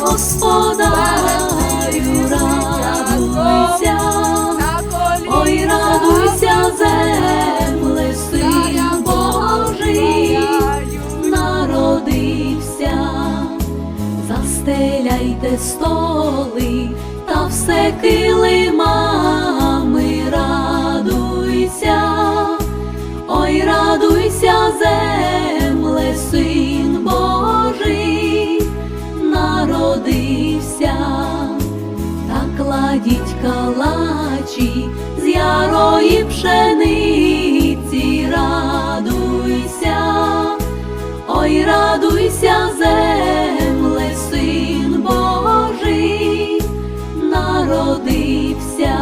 Господа, радуйся, ой, радуйся, земле, син Божий, народився, застеляйте столи та все килимами, кладіть калачі з ярої пшениці, радуйся, ой, радуйся, земле, син Божий, народився,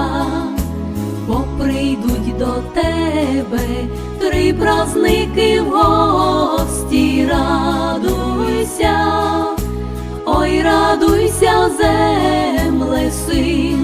бо прийдуть до тебе три праздники в гості, радуйся, ой, радуйся, земле, син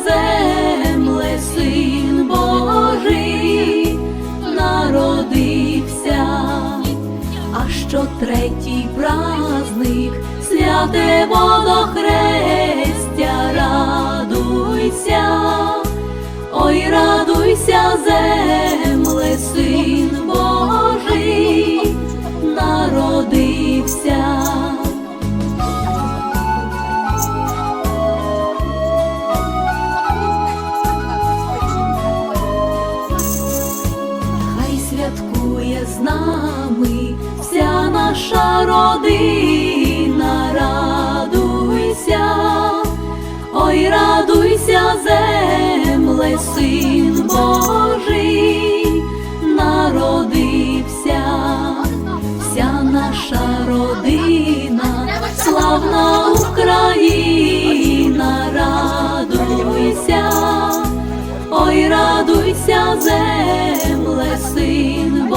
третій праздник, святе водохрестя, радуйся, ой, радуйся, земле, син Божий, народився. Хай святкує з нами наша родина, радуйся, ой, радуйся, земле, син Божий, народився, вся наша родина, славна Україна, радуйся. Ой, радуйся, земле, син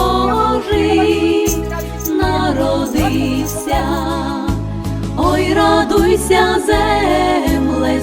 радуйся, земле,